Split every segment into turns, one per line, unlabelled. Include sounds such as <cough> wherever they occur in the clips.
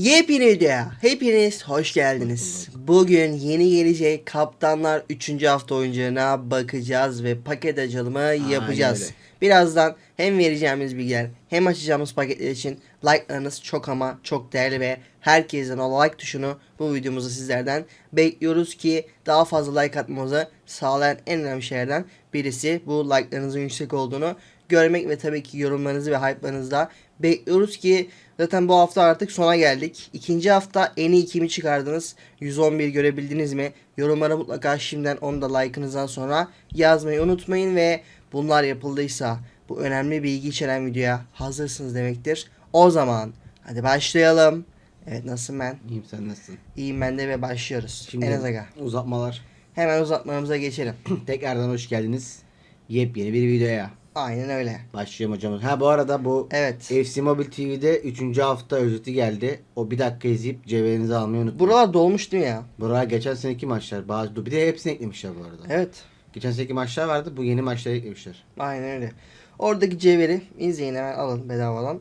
Yepyeni videoya hepiniz hoş geldiniz. Bugün yeni gelecek Kaptanlar 3. hafta oyuncularına bakacağız ve paket açılımı yapacağız.
öyle.
Birazdan hem vereceğimiz bilgiler hem açacağımız paketler için like'larınız çok ama çok değerli ve herkesten o like tuşunu bu videomuzu sizlerden bekliyoruz ki daha fazla like atmamızı sağlayan en önemli şeylerden birisi bu like'larınızın yüksek olduğunu görmek ve tabii ki yorumlarınızı ve hype'larınızı da bekliyoruz ki zaten bu hafta artık sona geldik. İkinci hafta en iyi kimi çıkardınız? 111 görebildiniz mi? Yorumlara mutlaka şimdiden onu da like'ınızdan sonra yazmayı unutmayın ve bunlar yapıldıysa bu önemli bilgi içeren videoya hazırsınız demektir. O zaman hadi başlayalım. Evet nasılsın ben?
İyiyim sen nasılsın?
İyiyim ben de ve başlıyoruz.
Şimdi
Enes Aga.
uzatmalar.
Hemen uzatmalarımıza geçelim. <clears throat>
Tekrardan hoş geldiniz. Yepyeni bir videoya.
Aynen öyle.
Başlıyorum hocamız. Ha bu arada bu
Evet.
FC Mobile TV'de 3. hafta özeti geldi. O bir dakika izleyip cevherinizi almayı unutmayın.
Buralar dolmuş değil mi ya?
Buralar geçen seneki maçlar. Bazı bir de hepsini eklemişler bu arada.
Evet.
Geçen seneki maçlar vardı. Bu yeni maçları eklemişler.
Aynen öyle. Oradaki cevheri izleyin hemen alın bedavadan.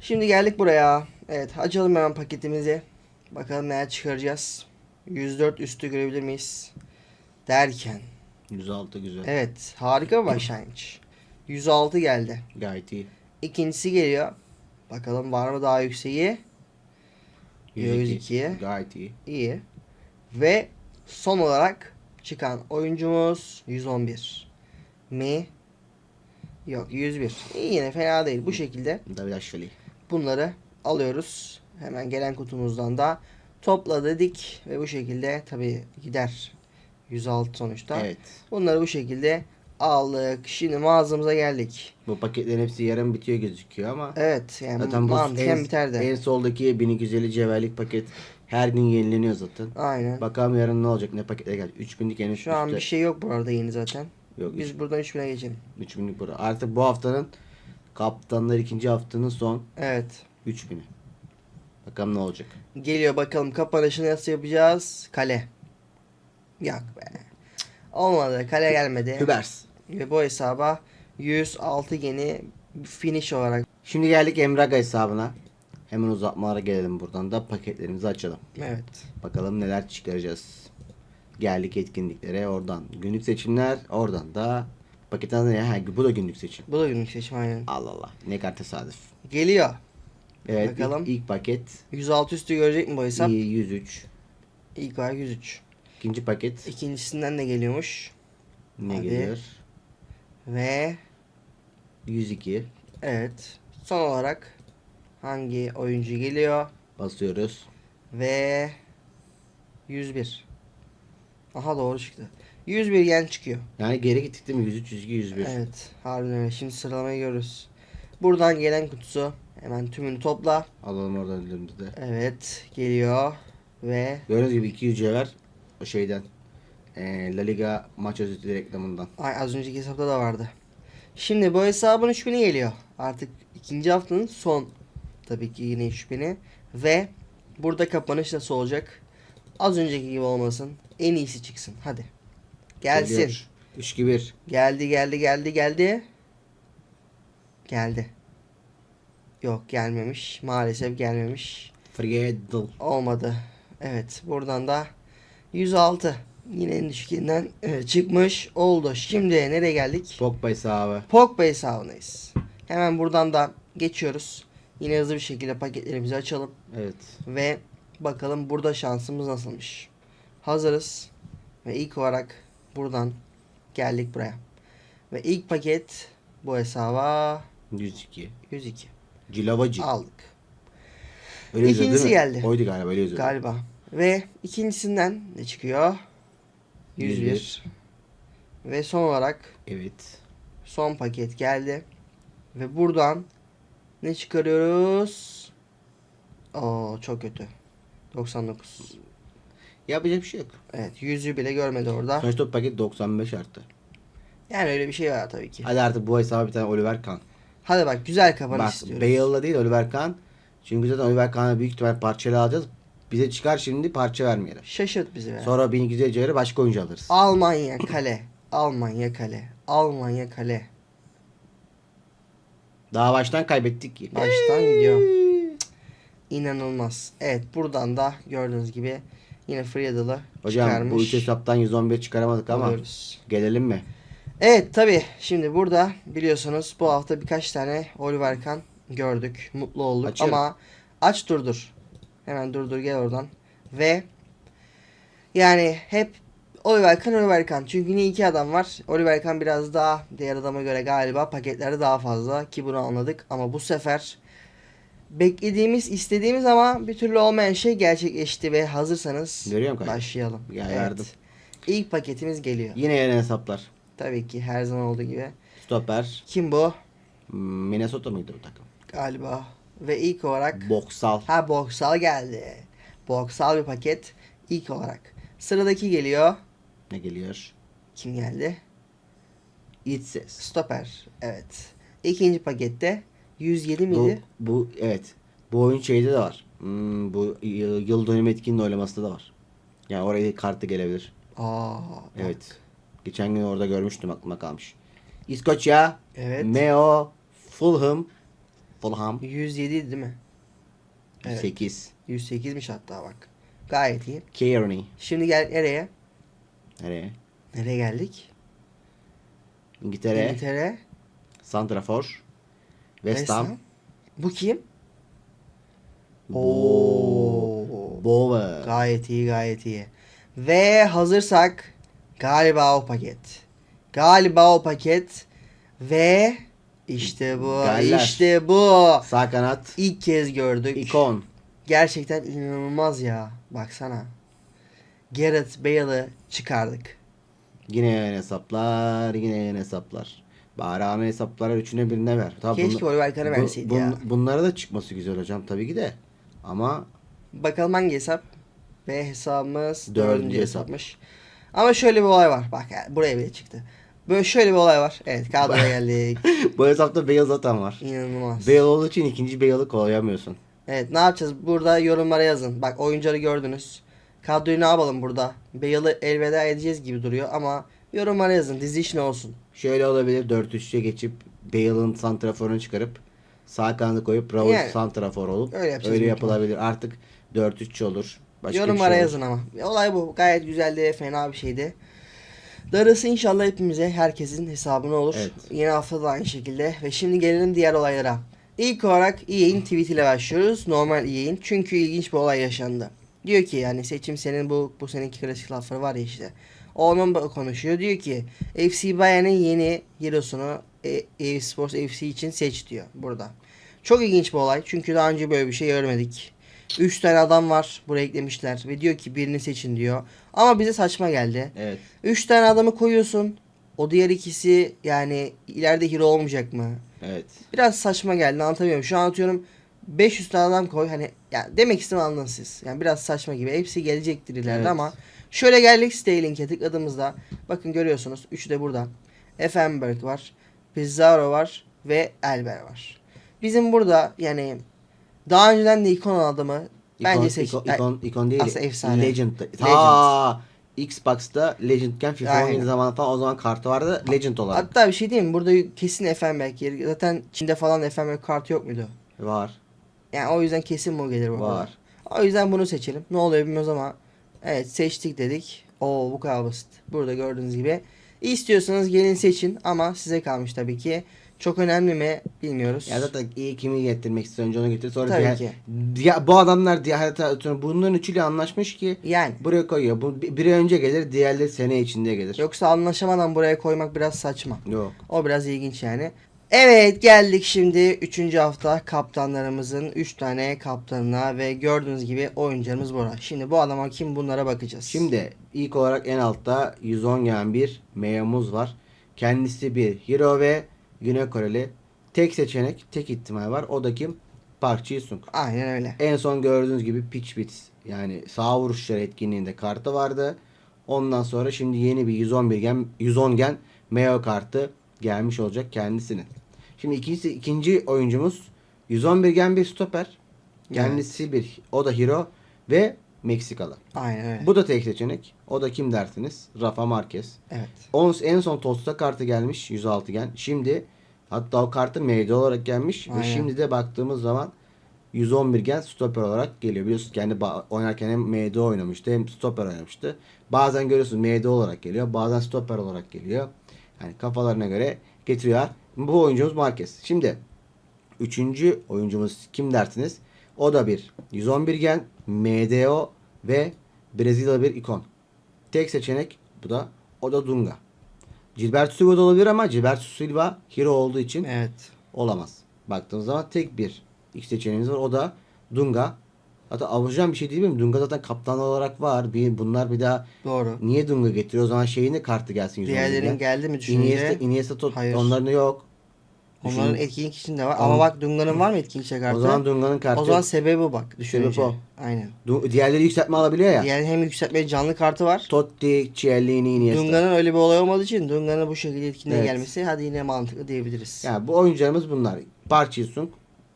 Şimdi geldik buraya. Evet açalım hemen paketimizi. Bakalım neler çıkaracağız. 104 üstü görebilir miyiz? Derken.
106 güzel.
Evet harika bir başlangıç. 106 geldi.
Gayet iyi.
İkincisi geliyor. Bakalım var mı daha yükseği? 102.
Gayet iyi.
İyi. Ve son olarak çıkan oyuncumuz 111. Mi? Yok 101. İyi yine fena değil. Bu şekilde
David Aşvali.
bunları alıyoruz. Hemen gelen kutumuzdan da topla dedik ve bu şekilde tabi gider 106 sonuçta.
Evet.
Bunları bu şekilde aldık. Şimdi mağazamıza geldik.
Bu paketlerin hepsi yarın bitiyor gözüküyor ama
Evet yani
zaten bu en,
biter de.
en soldaki 1250 cevherlik paket her gün yenileniyor zaten.
Aynen.
Bakalım yarın ne olacak ne paketler gelecek. 3000'lik en üst
Şu an
üstte.
bir şey yok bu arada yeni zaten.
Yok
Biz buradan 3000'e geçelim.
3000'lik burada. Artık bu haftanın kaptanlar ikinci haftanın son
Evet.
3000'i. Bakalım ne olacak.
Geliyor bakalım kapanışını nasıl yapacağız? Kale. Yok be. Olmadı. Kale gelmedi.
Hübers.
Ve bu hesaba 106 yeni finish olarak.
Şimdi geldik Emraga hesabına. Hemen uzatmalara gelelim buradan da paketlerimizi açalım.
Evet.
Bakalım neler çıkaracağız. Geldik etkinliklere oradan. Günlük seçimler oradan da paketten ne? Ha, bu da günlük seçim.
Bu da günlük seçim aynen.
Allah Allah. Ne kadar tesadüf.
Geliyor.
Evet
Bakalım.
ilk, ilk paket
106 üstü görecek mi bu hesap?
iyi 103.
İlk var 103.
İkinci paket
İkincisinden de geliyormuş.
ne
Hadi.
geliyor?
Ve
102.
evet. Son olarak hangi oyuncu geliyor?
Basıyoruz.
Ve 101. Aha doğru çıktı. 101 yen çıkıyor.
Yani geri gittik değil mi? 103, 102, 101.
Evet. Harbiden öyle. Şimdi sıralamayı görürüz. Buradan gelen kutusu. Hemen tümünü topla.
Alalım oradan elimizde.
Evet. Geliyor. Ve
Gördüğünüz gibi 200 cevher o şeyden. Ee, La Liga maç özeti reklamından.
ay az önceki hesapta da vardı. Şimdi bu hesabın 3000'i geliyor. Artık ikinci haftanın son. Tabii ki yine 3000'i. Ve burada kapanış nasıl olacak? Az önceki gibi olmasın. En iyisi çıksın. Hadi. Gelsin.
Geliyor. 3 2 1.
Geldi geldi geldi geldi. Geldi. Yok gelmemiş. Maalesef gelmemiş.
Friedel.
Olmadı. Evet buradan da 106. Yine en düşüklerinden e, çıkmış oldu. Şimdi nereye geldik?
Pogba hesabı.
Pogba hesabındayız. Hemen buradan da geçiyoruz. Yine hızlı bir şekilde paketlerimizi açalım.
Evet.
Ve bakalım burada şansımız nasılmış. Hazırız. Ve ilk olarak buradan geldik buraya. Ve ilk paket bu hesaba
102.
102
Cilavacı.
aldık.
Öyle
İkincisi geldi.
Oydu galiba öyle yazıyor.
Galiba. Ve ikincisinden ne çıkıyor? 101.
101.
Ve son olarak
Evet.
son paket geldi. Ve buradan ne çıkarıyoruz? Oo çok kötü. 99.
Yapacak bir şey yok.
Evet yüzü bile görmedi orada.
Sonuçta paket 95 arttı.
Yani öyle bir şey var tabii ki.
Hadi artık bu hesaba bir tane Oliver Kahn.
Hadi bak güzel kapanış
Bak
istiyoruz.
Bale'la değil Oliver Kahn. Çünkü zaten Oliver Kahn'a büyük ihtimal parçalı alacağız. Bize çıkar şimdi parça vermeyelim.
Şaşırt bizi be.
Sonra 1200 cevheri başka oyuncu alırız.
Almanya kale. Almanya kale. Almanya kale.
Daha baştan kaybettik ki.
Baştan gidiyor. İnanılmaz. Evet buradan da gördüğünüz gibi yine Friedel'ı
Hocam
çıkarmış.
bu üç hesaptan 111 çıkaramadık ama
Oluyoruz.
gelelim mi?
Evet tabi şimdi burada biliyorsunuz bu hafta birkaç tane Oliver Kahn gördük. Mutlu olduk
Açıyorum.
ama aç durdur. Hemen durdur gel oradan. Ve yani hep Oliver Kahn Oliver Kahn. Çünkü niye iki adam var? Oliver Kahn biraz daha diğer adama göre galiba paketleri daha fazla ki bunu anladık. Ama bu sefer beklediğimiz istediğimiz ama bir türlü olmayan şey gerçekleşti ve hazırsanız
Görüyorum kanka.
başlayalım.
Ya, yardım.
İlk paketimiz geliyor.
Yine yeni hesaplar.
Tabii ki her zaman olduğu gibi.
Stoper.
Kim bu?
Minnesota mıydı bu takım?
Galiba. Ve ilk olarak
Boksal.
ha Boksal geldi. Boksal bir paket ilk olarak. Sıradaki geliyor.
Ne geliyor?
Kim geldi?
Ses.
Stoper. Evet. İkinci pakette 107
Bu,
miydi?
bu evet. Bu oyun şeyde de var. Hmm, bu yıl dönümü etkinliği oylaması da var. Yani oraya kartı gelebilir.
Aa.
Evet. Geçen gün orada görmüştüm aklıma kalmış. İskoçya.
Evet.
Meo. Fulham. Fulham.
107 değil mi? Evet.
8.
108'miş hatta bak. Gayet iyi.
Kearney.
Şimdi gel nereye?
Nereye?
Nereye geldik?
İngiltere.
İngiltere.
Santrafor. West Ham.
Bu kim? Oo.
Bowen.
Gayet iyi gayet iyi. Ve hazırsak galiba o paket. Galiba o paket. Ve işte bu.
Galler.
işte bu.
Sağ kanat.
İlk kez gördük.
İkon.
Gerçekten inanılmaz ya. Baksana. Gareth Bale'ı çıkardık.
Yine yeni hesaplar. Yine yeni hesaplar. Bari ana hesaplara üçüne birine ver. Tabii
Keşke
bunu-
Oliver Kahn'a
bu-
verseydi
bun-
ya.
Bunlara da çıkması güzel hocam tabii ki de. Ama
Bakalım hangi hesap? Ve hesabımız
Dördüncü
dördüncü
hesap.
hesapmış. Ama şöyle bir olay var. Bak ya, buraya bile çıktı. Böyle şöyle bir olay var. Evet kadroya <laughs> geldik.
bu hesapta Bale zaten var.
İnanılmaz.
Bale olduğu için ikinci Bale'ı kovalayamıyorsun.
Evet ne yapacağız? Burada yorumlara yazın. Bak oyuncuları gördünüz. Kadroyu ne yapalım burada? Bale'ı elveda edeceğiz gibi duruyor ama yorumlara yazın. Dizi iş ne olsun?
Şöyle olabilir 4-3'e geçip Bale'ın santraforunu çıkarıp sağ kanadı koyup Raul
Yani,
santrafor olup
öyle
öyle, yapılabilir. Artık 4-3 olur. Başka bir
yorumlara
şey olur.
yazın ama. Olay bu. Gayet güzeldi. Fena bir şeydi. Darısı inşallah hepimize herkesin hesabına olur.
Evet.
Yeni hafta da aynı şekilde. Ve şimdi gelelim diğer olaylara. İlk olarak EA'in tweet ile başlıyoruz. Normal EA'in. Çünkü ilginç bir olay yaşandı. Diyor ki yani seçim senin bu bu seneki klasik lafları var ya işte. Onun konuşuyor. Diyor ki FC Bayern'in yeni hero'sunu e, EA Sports FC için seç diyor burada. Çok ilginç bir olay. Çünkü daha önce böyle bir şey görmedik. 3 tane adam var buraya eklemişler ve diyor ki birini seçin diyor. Ama bize saçma geldi.
Evet.
3 tane adamı koyuyorsun. O diğer ikisi yani ileride hero olmayacak mı?
Evet.
Biraz saçma geldi anlatamıyorum. Şu an atıyorum 500 tane adam koy hani yani demek istedim anladın siz. Yani biraz saçma gibi. Hepsi gelecektir ileride
Evet.
ama şöyle geldik Stay Link'e tıkladığımızda bakın görüyorsunuz. Üçü de burada. Effenberg var. Pizarro var ve Elber var. Bizim burada yani daha önceden de ikon adamı bence
İkon,
seç.
ikon, ikon, ikon değil.
aslında efsane.
Legend. Ta Xbox'ta Legend'ken FIFA
Aynen.
17 zamanı falan o zaman kartı vardı Legend olarak.
Hatta bir şey diyeyim mi? Burada kesin Effenberg yeri. Zaten Çin'de falan Effenberg kartı yok muydu?
Var.
Yani o yüzden kesin bu gelir bu.
Var.
O yüzden bunu seçelim. Ne oluyor bilmiyoruz ama evet seçtik dedik. Oo bu kadar basit. Burada gördüğünüz gibi. İstiyorsanız gelin seçin ama size kalmış tabii ki. Çok önemli mi bilmiyoruz.
Ya zaten iyi kimi getirmek istiyor önce onu getir sonra
Tabii
diğer,
ki.
diğer- bu adamlar diğer atıyorum bunların üçüyle anlaşmış ki
Yani
buraya koyuyor. Bu bi- biri önce gelir, diğerleri sene içinde gelir.
yoksa anlaşamadan buraya koymak biraz saçma.
Yok.
O biraz ilginç yani. Evet geldik şimdi 3. hafta kaptanlarımızın 3 tane kaptanına ve gördüğünüz gibi oyuncularımız burada. Şimdi bu adama kim bunlara bakacağız.
Şimdi ilk olarak en altta 110 gelen bir Meyamuz var. Kendisi bir hero ve Güney Koreli. Tek seçenek, tek ihtimal var. O da kim? Park Ji-sung.
Aynen öyle.
En son gördüğünüz gibi Pitch Bits yani sağ vuruşları etkinliğinde kartı vardı. Ondan sonra şimdi yeni bir 111 gen 110 gen Meo kartı gelmiş olacak kendisinin. Şimdi ikincisi ikinci oyuncumuz 111 gen bir stoper. Kendisi bir o da hero ve Meksikalı.
Aynen öyle.
Bu da tek seçenek. O da kim dersiniz? Rafa Marquez.
Evet.
On, en son Tosta kartı gelmiş 106 gen. Şimdi hatta o kartı meyde olarak gelmiş ve
Aynen.
şimdi de baktığımız zaman 111 gen stoper olarak geliyor. Biliyorsunuz kendi oynarken hem MD oynamıştı hem stoper oynamıştı. Bazen görüyorsunuz MD olarak geliyor. Bazen stoper olarak geliyor. Yani kafalarına göre getiriyor. Bu oyuncumuz Marquez. Şimdi üçüncü oyuncumuz kim dersiniz? O da bir 111 gen MDO ve Brezilya bir ikon. Tek seçenek bu da o da Dunga. Gilberto Silva da olabilir ama Gilberto Silva hero olduğu için
Evet.
olamaz. Baktığınız zaman tek bir iki seçeneğimiz var. O da Dunga. Hatta avucam bir şey değil mi? Dunga zaten kaptan olarak var. Bir, bunlar bir daha
Doğru.
niye Dunga getiriyor? O zaman şeyine kartı gelsin. 111'den.
Diğerlerinin geldi mi düşününce?
Iniesta, Iniesta tot,
Hayır.
onların yok.
Onların
Düşün-
etkinlik içinde var.
Ama-
bak Dunga'nın var mı etkinlik kartı?
O zaman Dunga'nın kartı
O zaman sebebi bu bak düşününce.
Sebebi o.
Aynen.
Du- diğerleri yükseltme alabiliyor ya.
Yani hem yükseltme canlı kartı var.
Totti, Ciellini, Iniesta.
Dunga'nın öyle bir olay olmadığı için Dunga'nın bu şekilde etkinliğe
Evet.
gelmesi hadi yine mantıklı diyebiliriz.
Yani bu oyuncularımız bunlar. Parçisung,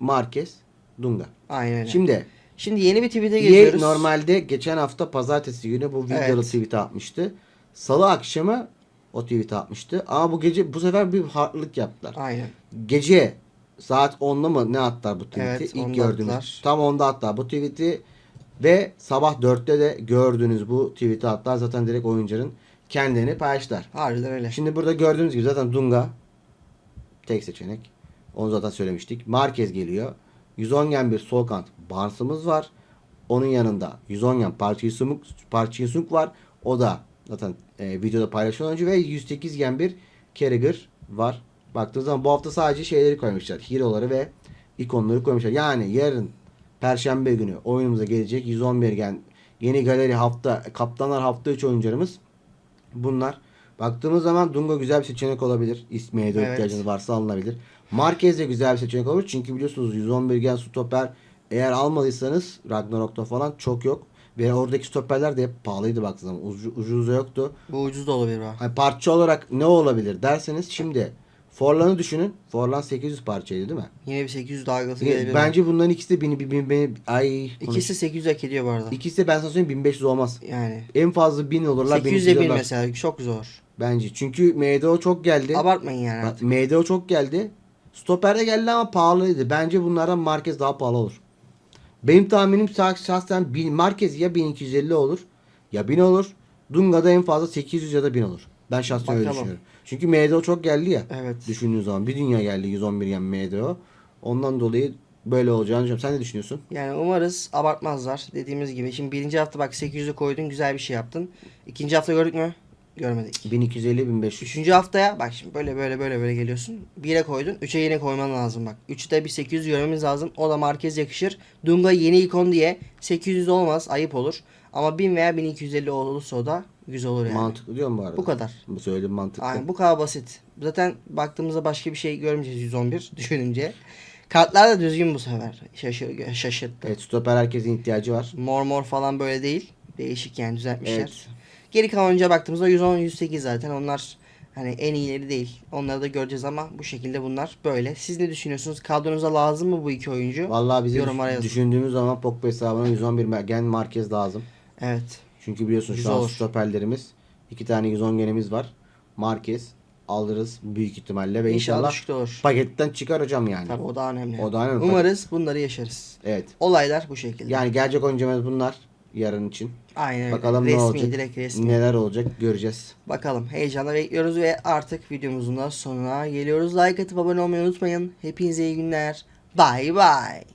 Marquez, Dunga.
Aynen öyle. Şimdi,
Şimdi
yeni bir tweet'e geçiyoruz.
normalde geçen hafta pazartesi günü bu videolu
Evet.
tweet'i atmıştı. Salı akşamı o tweet'i atmıştı. Ama bu gece bu sefer bir farklılık yaptılar.
Aynen.
Gece saat 10'da mı ne attılar bu tweet'i?
Evet,
İlk
10'da
gördüğümüz.
attılar.
Tam 10'da attılar bu tweet'i ve sabah 4'te de gördüğünüz bu tweet'i attılar. Zaten direkt oyuncuların kendini paylaştılar.
Harbiden öyle.
Şimdi burada gördüğünüz gibi zaten Dunga tek seçenek. Onu zaten söylemiştik. Marquez geliyor. 110 gen bir sol kant Barnes'ımız var. Onun yanında 110 gen Parçisung, Parçisung var. O da zaten e, videoda paylaşılan oyuncu ve 108 gen bir Carragher var. Baktığınız zaman bu hafta sadece şeyleri koymuşlar. Hero'ları ve ikonları koymuşlar. Yani yarın Perşembe günü oyunumuza gelecek 111 gen yeni galeri hafta kaptanlar hafta 3 oyuncularımız Bunlar. Baktığımız zaman Dunga güzel bir seçenek olabilir. İsmiye de
Evet.
ihtiyacınız varsa alınabilir. Marquez de güzel bir seçenek olur. Çünkü biliyorsunuz 111 gen stoper eğer almadıysanız Ragnarok'ta falan çok yok. Ve oradaki stoperler de hep pahalıydı baktığınız zaman. Ucu, ucuza yoktu.
Bu ucuz da olabilir bak.
Hani parça olarak ne olabilir derseniz şimdi Forlan'ı düşünün. Forlan 800 parçaydı değil mi?
Yine bir 800 dalgası gelebilir.
Bence bunların ikisi de bini, bini, bini, ay
İkisi 800 hak ediyor bu arada.
ikisi de ben sana söyleyeyim 1500 olmaz.
Yani.
En fazla 1000 olurlar.
800'e
1200
bin
olurlar.
mesela çok zor.
Bence. Çünkü MDO çok geldi.
Abartmayın yani artık.
MDO çok geldi. Stoper de geldi ama pahalıydı. Bence bunlardan Marquez daha pahalı olur. Benim tahminim şah- şahsen bin- Marquez ya 1250 olur ya 1000 olur. Dunga da en fazla 800 ya da 1000 olur. Ben şahsen öyle
Bakalım.
düşünüyorum. Çünkü MDO çok geldi ya.
Evet.
Düşündüğün zaman bir dünya geldi 111 gen MDO. Ondan dolayı böyle olacağını düşünüyorum. Sen ne düşünüyorsun?
Yani umarız abartmazlar. Dediğimiz gibi. Şimdi birinci hafta bak 800'ü koydun güzel bir şey yaptın. İkinci hafta gördük mü? Görmedik.
1250 1500.
Üçüncü haftaya bak şimdi böyle böyle böyle böyle geliyorsun. 1'e koydun. 3'e yine koyman lazım bak. 3'te bir 800 görmemiz lazım. O da Marquez yakışır. Dunga yeni ikon diye 800 olmaz. Ayıp olur. Ama 1000 veya 1250 olursa o da güzel olur yani.
Mantıklı diyorum bu arada.
Bu kadar.
Bu söylediğim mantıklı.
Aynen bu kadar basit. Zaten baktığımızda başka bir şey görmeyeceğiz 111 <laughs> düşününce. Kartlar da düzgün bu sefer. Şaşır, şaşırttı.
Evet stoper herkesin ihtiyacı var.
Mor mor falan böyle değil. Değişik yani düzeltmişler.
Evet.
Geri kalan oyuncuya baktığımızda 110 108 zaten onlar hani en iyileri değil. Onları da göreceğiz ama bu şekilde bunlar böyle. Siz ne düşünüyorsunuz? Kadronuza lazım mı bu iki oyuncu?
Vallahi bizim
Yorumlara yazın.
düşündüğümüz zaman Pogba hesabına 111 gen Marquez lazım.
Evet.
Çünkü biliyorsun
Güzel
şu an
olur.
stoperlerimiz iki tane 110 genimiz var. Marquez alırız büyük ihtimalle ve
İnşallah,
inşallah,
düşük olur.
paketten çıkar hocam yani.
Tabii o da önemli.
O da önemli.
Umarız bunları yaşarız.
Evet.
Olaylar bu şekilde.
Yani gelecek oyuncumuz bunlar yarın için.
Aynen öyle.
Bakalım
resmi,
ne olacak.
direkt resmi.
Neler olacak göreceğiz.
Bakalım heyecanla bekliyoruz ve artık videomuzun da sonuna geliyoruz. Like atıp abone olmayı unutmayın. Hepinize iyi günler. Bye bye.